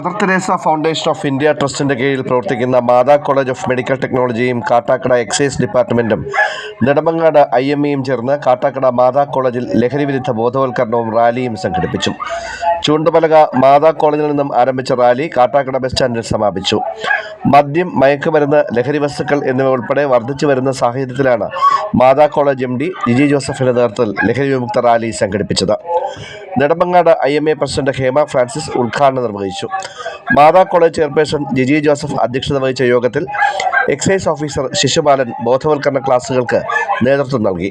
Mother Teresa Foundation of India ട്രസ്റ്റിന്റെ കീഴിൽ പ്രവർത്തിക്കുന്ന മാതാ കോളേജ് ഓഫ് മെഡിക്കൽ ടെക്നോളജിയും കാട്ടാക്കട എക്സൈസ് ഡിപ്പാർട്ട്മെന്റും നെടുമങ്ങാട് ഐ എം ഇയും ചേർന്ന് കാട്ടാക്കട മാതാ കോളേജിൽ ലഹരിവിരുദ്ധ ബോധവൽക്കരണവും റാലിയും സംഘടിപ്പിച്ചു. ചൂണ്ടുപലക മാതാ കോളേജിൽ നിന്നും ആരംഭിച്ച റാലി കാട്ടാക്കട ബസ് സ്റ്റാൻഡിൽ സമാപിച്ചു. മദ്യം മയക്കുമരുന്ന് ലഹരി വസ്തുക്കൾ എന്നിവ ഉൾപ്പെടെ വർദ്ധിച്ചു വരുന്ന സാഹചര്യത്തിലാണ് Mata College M D Jiji ജോസഫിന്റെ നേതൃത്വത്തിൽ ലഹരി വിമുക്ത റാലി സംഘടിപ്പിച്ചത്. Nedumangad I M A president Hema Francis ഉദ്ഘാടനം നിർവഹിച്ചു. Mata College chairperson Jiji Joseph അധ്യക്ഷത വഹിച്ച യോഗത്തിൽ എക്സൈസ് ഓഫീസർ ശിശുപാലൻ ബോധവൽക്കരണ ക്ലാസുകൾക്ക് നേതൃത്വം നൽകി.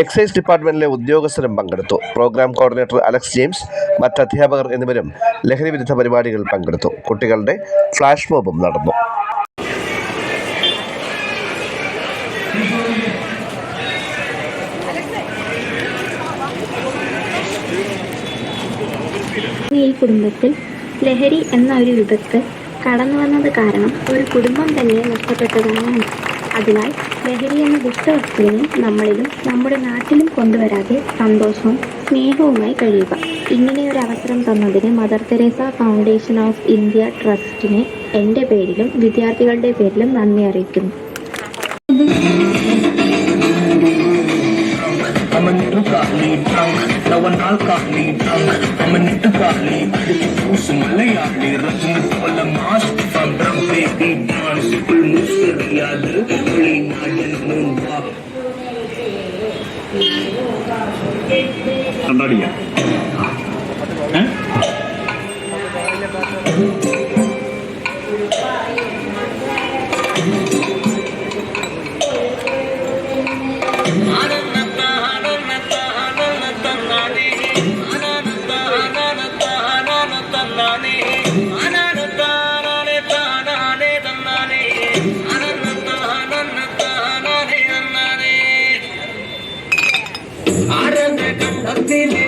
എക്സൈസ് ഡിപ്പാർട്ട്മെന്റിലെ ഉദ്യോഗസ്ഥരും പങ്കെടുത്തു. പ്രോഗ്രാം കോർഡിനേറ്റർ അലക്സ് ജെയിംസ് മറ്റ് അധ്യാപകർ എന്നിവരും ലഹരി വിരുദ്ധ പരിപാടികളിൽ പങ്കെടുത്തു. കുട്ടികളുടെ ഫ്ലാഷ് മോബും നടന്നു. ഈ കുടുംബത്തിൽ ലഹരി എന്ന ഒരു വിപത്ത് കടന്നു വന്നത് കാരണം ഒരു കുടുംബം തന്നെ നഷ്ടപ്പെട്ടതാണ്. അതിനാൽ ലഹരി എന്ന ദുഷ്ടവസ്തുവിനെ നമ്മളിലും നമ്മുടെ നാട്ടിലും കൊണ്ടുവരാതെ സന്തോഷവും സ്നേഹവുമായി കഴിയുക. ഇങ്ങനെ ഒരു അവസരം തന്നതിന് Mother Teresa Foundation of India ട്രസ്റ്റിനെ എന്റെ പേരിലും വിദ്യാർത്ഥികളുടെ പേരിലും നന്ദി അറിയിക്കുന്നു. I'm 哪里呀 കണ്ടത്തിലെ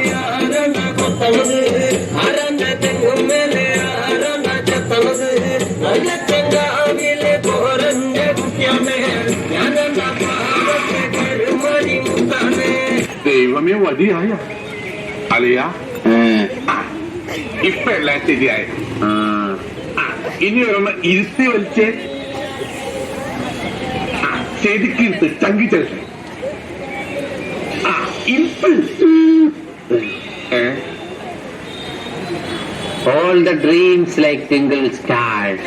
പോരന്റെ കുട്ടിയമ്മേ കരുമണി ദൈവമേ വടിയായ അലിയ ഇപ്പൊ എല്ലാം ശരിയായി. ഇനി ഒരെണ്ണം ഇരുത്തി വലിച്ച്. ശരിക്കും ഇരുത്ത് All the dreams like tingle stars.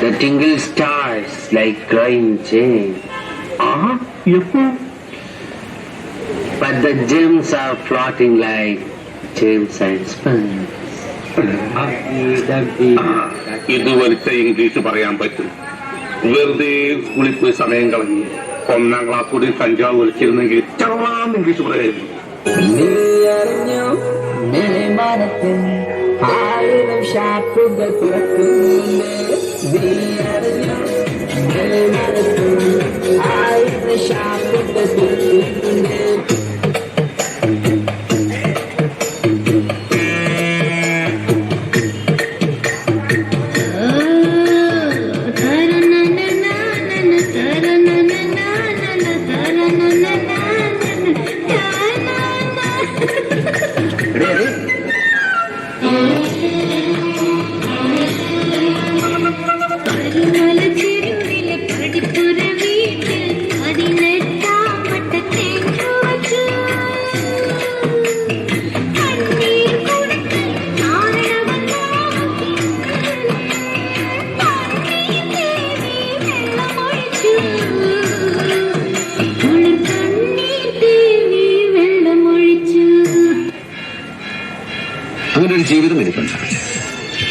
The tingle stars like crying chains. ആ എപ്പോ But the gems are floating like gems and sponge. ആ, ഇത് വലിച്ച ഇംഗ്ലീഷ് പറയാൻ പറ്റും വെറുതെ സ്കൂളിൽ പോയി സമയം കളഞ്ഞ് ഒന്നാം ക്ലാസ് കൂടി കഞ്ചാവ് വലിച്ചിരുന്നെങ്കിൽ ചളവാന്ന് ഇംഗ്ലീഷ് പറയായിരുന്നു. ആയിരം ഷാപ്പുകൾ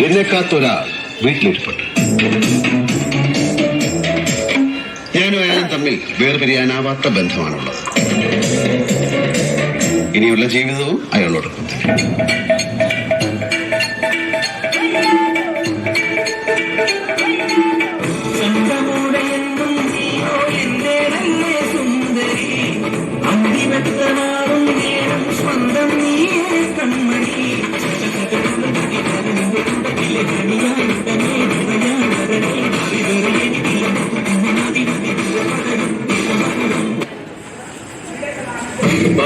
എന്നെക്കാത്തൊരാൾ വീട്ടിലിരിപ്പുണ്ട്. ഞാനും അയാളും തമ്മിൽ വേർപിരിയാനാവാത്ത ബന്ധമാണുള്ളത്. ഇനിയുള്ള ജീവിതവും അയാളോടൊപ്പം തന്നെ.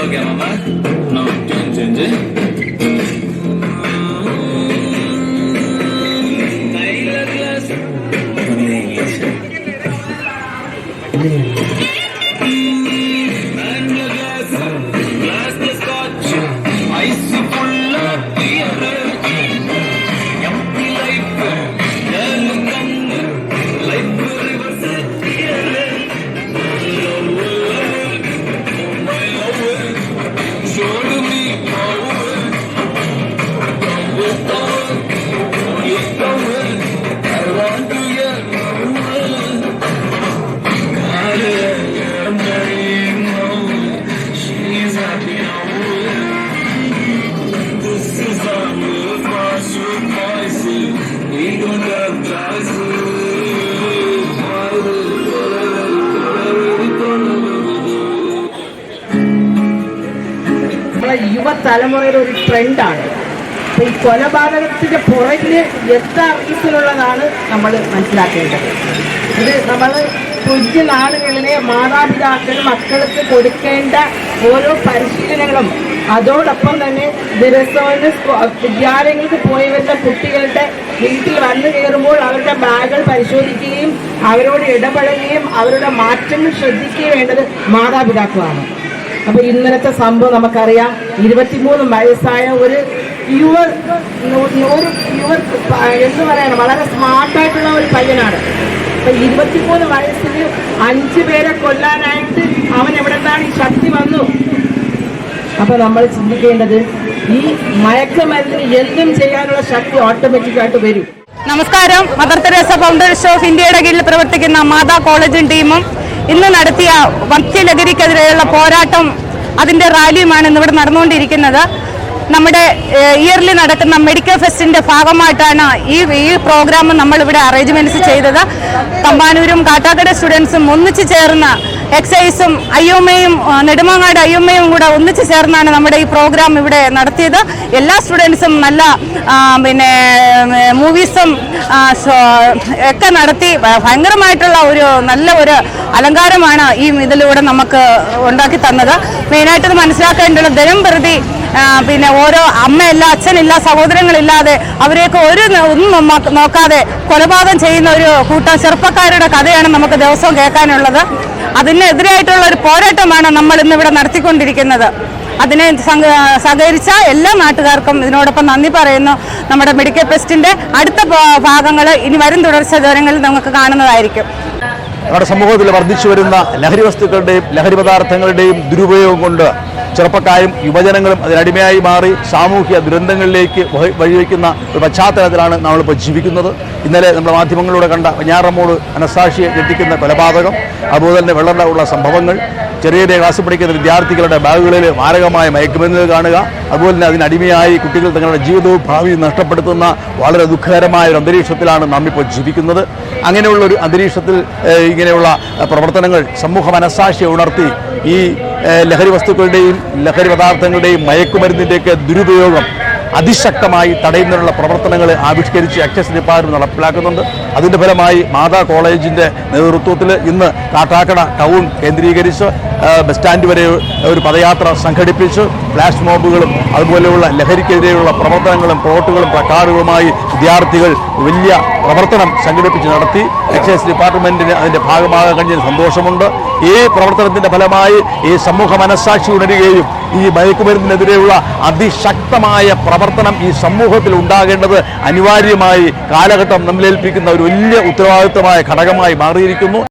Look at my back. No, change, change, change. യുവതലമുറയുടെ ഒരു ട്രെൻഡാണ് അപ്പൊ ഈ കൊലപാതകത്തിന്റെ പുറകിൽ യഥാർത്ഥത്തിലുള്ളതാണ് നമ്മൾ മനസ്സിലാക്കേണ്ടത്? ഇത് നമ്മൾ കുഞ്ഞു നാളുകളിലെ മാതാപിതാക്കൾ മക്കൾക്ക് കൊടുക്കേണ്ട ഓരോ പരിശീലനങ്ങളും അതോടൊപ്പം തന്നെ ദിവസവും വിദ്യാലയങ്ങൾക്ക് പോയി വരുന്ന കുട്ടികളുടെ വീട്ടിൽ വന്നു കയറുമ്പോൾ അവരുടെ ബാഗുകൾ പരിശോധിക്കുകയും അവരോട് ഇടപെടുകയും അവരുടെ മാറ്റങ്ങൾ ശ്രദ്ധിക്കുകയും വേണ്ടത് മാതാപിതാക്കളാണ്. അപ്പൊ ഇന്നലത്തെ സംഭവം നമുക്കറിയാം. ഇരുപത്തിമൂന്ന് വയസ്സായ ഒരു യുവ ഒരു യുവ എന്ന് പറയണം വളരെ സ്മാർട്ടായിട്ടുള്ള ഒരു പയ്യനാണ്. അപ്പൊ ഇരുപത്തിമൂന്ന് വയസ്സിൽ അഞ്ചു പേരെ കൊല്ലാനായിട്ട് അവൻ എവിടെ നിന്നാണ് ഈ ശക്തി വന്നു. അപ്പൊ നമ്മൾ ചിന്തിക്കേണ്ടത് ഈ മയക്കുമരുന്നിന് എന്തും ചെയ്യാനുള്ള ശക്തി ഓട്ടോമാറ്റിക്കായിട്ട് വരും. നമസ്കാരം. മദർ തെരേസ ഫൗണ്ടേഷൻ ഓഫ് ഇന്ത്യയുടെ കീഴിൽ പ്രവർത്തിക്കുന്ന മാതാ കോളേജും ടീമും ഇന്ന് നടത്തിയ ഭക്ഷ്യലഹരിക്കെതിരെയുള്ള പോരാട്ടം അതിന്റെ റാലിയുമാണ് ഇന്നിവിടെ നടന്നുകൊണ്ടിരിക്കുന്നത്. നമ്മുടെ ഇയർലി നടക്കുന്ന മെഡിക്കൽ ഫെസ്റ്റിന്റെ ഭാഗമായിട്ടാണ് ഈ ഈ പ്രോഗ്രാം നമ്മളിവിടെ അറേഞ്ച്മെന്റ്സ് ചെയ്തത്. തമ്പാനൂരും കാട്ടാക്കട സ്റ്റുഡൻസും ഒന്നിച്ചു ചേർന്ന് എക്സൈസും അയ്യോമ്മയും നെടുമങ്ങാട് അയ്യമ്മയും കൂടെ ഒന്നിച്ചു ചേർന്നാണ് നമ്മുടെ ഈ പ്രോഗ്രാം ഇവിടെ നടത്തിയത്. എല്ലാ സ്റ്റുഡൻസും നല്ല പിന്നെ മൂവീസും ഒക്കെ നടത്തി ഭയങ്കരമായിട്ടുള്ള ഒരു നല്ല ഒരു അലങ്കാരമാണ് ഈ ഇതിലൂടെ നമുക്ക് ഉണ്ടാക്കി തന്നത്. മെയിനായിട്ട് മനസ്സിലാക്കേണ്ടത് ദിനം പ്രതി പിന്നെ ഓരോ അമ്മയില്ല അച്ഛനില്ല സഹോദരങ്ങളില്ലാതെ അവരെയൊക്കെ ഒരു ഒന്നും നോക്കാതെ കൊലപാതകം ചെയ്യുന്ന ഒരു കൂട്ടം ചെറുപ്പക്കാരുടെ കഥയാണ് നമുക്ക് ദിവസവും കേൾക്കാനുള്ളത്. അതിനെതിരായിട്ടുള്ള ഒരു പോരാട്ടമാണ് നമ്മൾ ഇന്ന് ഇവിടെ നടത്തിക്കൊണ്ടിരിക്കുന്നത്. അതിനെ സഹകരിച്ച എല്ലാ നാട്ടുകാർക്കും ഇതിനോടൊപ്പം നന്ദി പറയുന്നു. നമ്മുടെ മെഡിക്കൽ ഫെസ്റ്റിന്റെ അടുത്ത ഭാഗങ്ങൾ ഇനി വരും തുടർച്ച ദിവരങ്ങളിൽ നമുക്ക് കാണുന്നതായിരിക്കും. നമ്മുടെ സമൂഹത്തിൽ വർദ്ധിച്ചു വരുന്ന ലഹരി വസ്തുക്കളുടെയും ലഹരി പദാർത്ഥങ്ങളുടെയും ദുരുപയോഗം കൊണ്ട് ചെറുപ്പക്കാരും യുവജനങ്ങളും അതിനടിമയായി മാറി സാമൂഹ്യ ദുരന്തങ്ങളിലേക്ക് വഴി- വഴിവെക്കുന്ന ഒരു പശ്ചാത്തലത്തിലാണ് നമ്മളിപ്പോൾ ജീവിക്കുന്നത്. ഇന്നലെ നമ്മുടെ മാധ്യമങ്ങളിലൂടെ കണ്ട വഞ്ഞാറമ്മോട് മനസാക്ഷിയെ ഞെട്ടിക്കുന്ന കൊലപാതകം അതുപോലെ തന്നെ വെള്ളമുള്ള സംഭവങ്ങൾ ചെറിയ ക്ലാസ് പഠിക്കുന്ന വിദ്യാർത്ഥികളുടെ ബാഗുകളിൽ മാരകമായ മയക്കുമരുന്നുകൾ കാണുക. അതുപോലെ തന്നെ അതിനടിമയായി കുട്ടികൾ തങ്ങളുടെ ജീവിതവും ഭാവിയും നഷ്ടപ്പെടുത്തുന്ന വളരെ ദുഃഖകരമായ ഒരു അന്തരീക്ഷത്തിലാണ് നാം ഇപ്പോൾ ജീവിക്കുന്നത്. അങ്ങനെയുള്ള ഒരു അന്തരീക്ഷത്തിൽ ഇങ്ങനെയുള്ള പ്രവർത്തനങ്ങൾ സമൂഹ മനസാക്ഷിയെ ഉണർത്തി ഈ ലഹരി വസ്തുക്കളുടെയും ലഹരി പദാർത്ഥങ്ങളുടെയും മയക്കുമരുന്നിന്റെയൊക്കെ ദുരുപയോഗം അതിശക്തമായി തടയുന്നതിനുള്ള പ്രവർത്തനങ്ങൾ ആവിഷ്കരിച്ച് അക്ഷസ് ഡിപ്പാർട്ട്മെന്റ് നടപ്പിലാക്കുന്നുണ്ട്. അതിന്റെ ഫലമായി മാതാ കോളേജിന്റെ നേതൃത്വത്തിൽ ഇന്ന് കാട്ടാക്കട ടൗൺ കേന്ദ്രീകരിച്ച് ബസ് സ്റ്റാൻഡ് വരെ ഒരു പദയാത്ര സംഘടിപ്പിച്ച്. ഫ്ലാഷ് മോബുകളും അതുപോലെയുള്ള ലഹരിക്കെതിരെയുള്ള പ്രവർത്തനങ്ങളും പ്ലോട്ടുകളും പ്ലക്കാർഡുകളുമായി വിദ്യാർത്ഥികൾ വലിയ പ്രവർത്തനം സംഘടിപ്പിച്ച് നടത്തി. എക്സൈസ് ഡിപ്പാർട്ട്മെന്റിന് അതിന്റെ ഭാഗമാകാൻ കഴിഞ്ഞതിൽ സന്തോഷമുണ്ട്. ഈ പ്രവർത്തനത്തിന്റെ ഫലമായി ഈ സമൂഹ മനസ്സാക്ഷി ഉണരുകയും ഈ മയക്കുമരുന്നിനെതിരെയുള്ള അതിശക്തമായ പ്രവർത്തനം ഈ സമൂഹത്തിൽ ഉണ്ടാകേണ്ടത് അനിവാര്യമായി കാലഘട്ടം നമ്മിലേൽപ്പിക്കുന്ന ഒരു വലിയ ഉത്തരവാദിത്തമായ ഘടകമായി മാറിയിരിക്കുന്നു.